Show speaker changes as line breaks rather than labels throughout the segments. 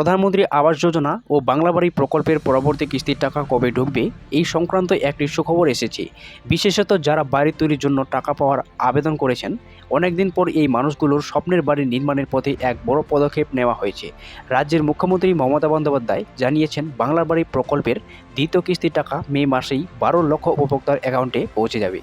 প্রধানমন্ত্রী আবাস যোজনা ও বাংলা বাড়ি প্রকল্পের পরবর্তী কিস্তির টাকা কবে ঢুকবে? এই সংক্রান্ত একটি সুখবর এসেছে। বিশেষত যারা বাড়ি তৈরির জন্য টাকা পাওয়ার আবেদন করেছেন, অনেকদিন পর এই মানুষগুলোর স্বপ্নের বাড়ি নির্মাণের পথে এক বড় পদক্ষেপ নেওয়া হয়েছে। রাজ্যের মুখ্যমন্ত্রী মমতা বন্দ্যোপাধ্যায় জানিয়েছেন বাংলা বাড়ি প্রকল্পের দ্বিতীয় কিস্তির টাকা মে মাসেই বারো লক্ষ উপভোক্তার অ্যাকাউন্টে পৌঁছে যাবে।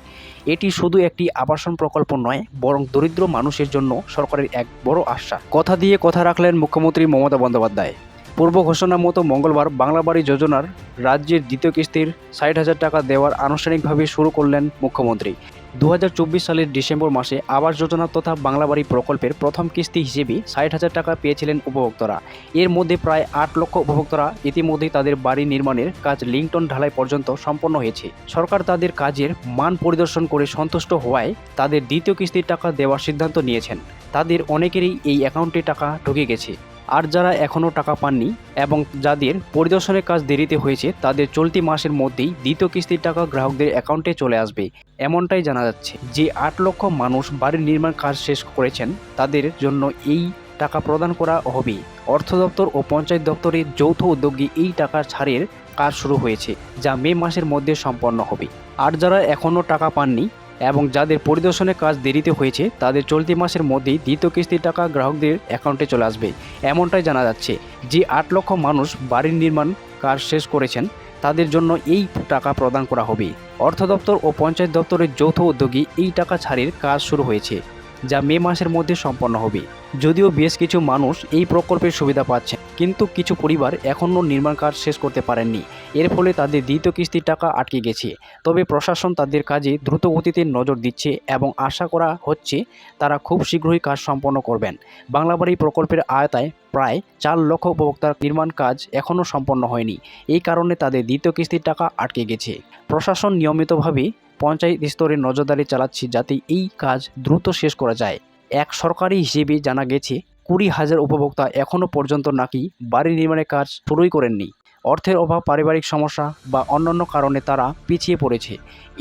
এটি শুধু একটি আবাসন প্রকল্প নয়, বরং দরিদ্র মানুষের জন্য সরকারের এক বড় আশ্বাস কথা দিয়ে কথা রাখলেন মুখ্যমন্ত্রী মমতা বন্দ্যোপাধ্যায়। পূর্ব ঘোষণা মতো মঙ্গলবার বাংলাবাড়ি যোজনার রাজ্যের দ্বিতীয় কিস্তির ষাট হাজার টাকা দেওয়ার আনুষ্ঠানিকভাবে শুরু করলেন মুখ্যমন্ত্রী। দু হাজার চব্বিশ সালের ডিসেম্বর মাসে আবাস যোজনা তথা বাংলা বাড়ি প্রকল্পের প্রথম কিস্তি হিসেবে ষাট হাজার টাকা পেয়েছিলেন উপভোক্তারা। এর মধ্যে প্রায় আট লক্ষ উপভোক্তারা ইতিমধ্যেই তাদের বাড়ি নির্মাণের কাজ লিংটন ঢালাই পর্যন্ত সম্পন্ন হয়েছে। সরকার তাদের কাজের মান পরিদর্শন করে সন্তুষ্ট হওয়ায় তাদের দ্বিতীয় কিস্তির টাকা দেওয়ার সিদ্ধান্ত নিয়েছেন। তাদের অনেকেরই এই অ্যাকাউন্টে টাকা ঢুকে গেছে। আর যারা এখনও টাকা পাননি এবং যাদের পরিদর্শনের কাজ দেরিতে হয়েছে, তাদের চলতি মাসের মধ্যেই দ্বিতীয় কিস্তির টাকা গ্রাহকদের অ্যাকাউন্টে চলে আসবে। এমনটাই জানা যাচ্ছে যে আট লক্ষ মানুষ বাড়ির নির্মাণ কাজ শেষ করেছেন, তাদের জন্য এই টাকা প্রদান করা হবে। অর্থ দপ্তর ও পঞ্চায়েত দপ্তরের যৌথ উদ্যোগে এই টাকা ছাড়ের কাজ শুরু হয়েছে, যা মে মাসের মধ্যে সম্পন্ন হবে। আর যারা এখনও টাকা পাননি এবং যাদের পরিদর্শনের কাজ দেরিতে হয়েছে, তাদের চলতি মাসের মধ্যেই দ্বিতীয় কিস্তির টাকা গ্রাহকদের অ্যাকাউন্টে চলে আসবে। এমনটাই জানা যাচ্ছে যে আট লক্ষ মানুষ বাড়ির নির্মাণ কাজ শেষ করেছেন, তাদের জন্য এই টাকা প্রদান করা হবে। অর্থ দপ্তর ও পঞ্চায়েত দপ্তরের যৌথ উদ্যোগে এই টাকা ছাড়ের কাজ শুরু হয়েছে। যা মে মাসের মধ্যে সম্পন্ন হবে। যদিও বেশ কিছু মানুষ এই প্রকল্পের সুবিধা পাচ্ছেন কিন্তু কিছু পরিবার এখনও নির্মাণ কাজ শেষ করতে পারেননি। এর ফলে তাদের দ্বিতীয় কিস্তির টাকা আটকে গেছে। তবে প্রশাসন তাদের কাজে দ্রুত গতিতে নজর দিচ্ছে এবং আশা করা হচ্ছে তারা খুব শীঘ্রই কাজ সম্পন্ন করবেন। বাংলাবাড়ি প্রকল্পের আয়তায় প্রায় চার লক্ষ উপভোক্তার নির্মাণ কাজ এখনও সম্পন্ন হয়নি। এই কারণে তাদের দ্বিতীয় কিস্তির টাকা আটকে গেছে। প্রশাসন নিয়মিতভাবে পঞ্চায়েত স্তরে নজরদারি চালাচ্ছে যাতে এই কাজ দ্রুত শেষ করা যায়। এক সরকারি হিসেবে জানা গেছে, কুড়ি হাজার উপভোক্তা এখনও পর্যন্ত নাকি বাড়ি নির্মাণের কাজ শুরুই করেননি। অর্থের অভাব, পারিবারিক সমস্যা বা অন্যান্য কারণে তারা পিছিয়ে পড়েছে।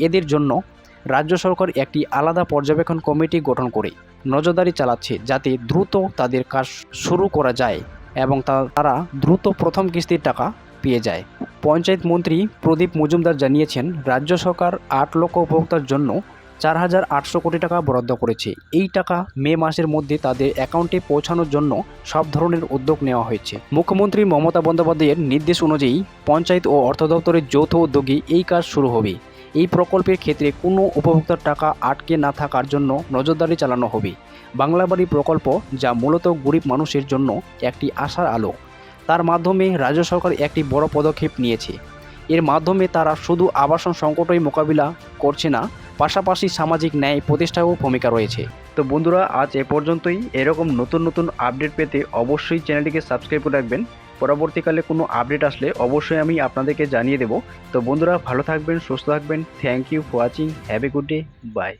এদের জন্য রাজ্য সরকার একটি আলাদা পর্যবেক্ষণ কমিটি গঠন করে, নজরদারি চালাচ্ছে যাতে দ্রুত তাদের কাজ শুরু করা যায় এবং তারা দ্রুত প্রথম কিস্তির টাকা পেয়ে যায়। পঞ্চায়েত মন্ত্রী প্রদীপ মজুমদার জানিয়েছেন, রাজ্য সরকার আট লক্ষ উপভোক্তার জন্য চার হাজার আটশো কোটি টাকা বরাদ্দ করেছে। এই টাকা মে মাসের মধ্যে তাদের অ্যাকাউন্টে পৌঁছানোর জন্য সব ধরনের উদ্যোগ নেওয়া হয়েছে। মুখ্যমন্ত্রী মমতা বন্দ্যোপাধ্যায়ের নির্দেশ অনুযায়ী পঞ্চায়েত ও অর্থ দপ্তরের যৌথ উদ্যোগে এই কাজ শুরু হবে। এই প্রকল্পের ক্ষেত্রে কোনো উপভোক্তার টাকা আটকে না থাকার জন্য নজরদারি চালানো হবে। বাংলা বাড়ি প্রকল্প যা মূলত গরিব মানুষের জন্য একটি আশার আলো। তার মাধ্যমে রাজ্য সরকার একটি বড় পদক্ষেপ নিয়েছে। এর মাধ্যমে তারা শুধু আবাসন সংকটই মোকাবিলা করছে না, পাশাপাশি সামাজিক ন্যায় প্রতিষ্ঠাও ভূমিকা রয়েছে। তো বন্ধুরা, আজ এ পর্যন্তই। এরকম নতুন নতুন আপডেট পেতে অবশ্যই চ্যানেলটিকে সাবস্ক্রাইব করে রাখবেন। পরবর্তীকালে কোনো আপডেট আসলে অবশ্যই আমি আপনাদেরকে জানিয়ে দেব। তো বন্ধুরা, ভালো থাকবেন, সুস্থ থাকবেন। Thank you for watching have a good day bye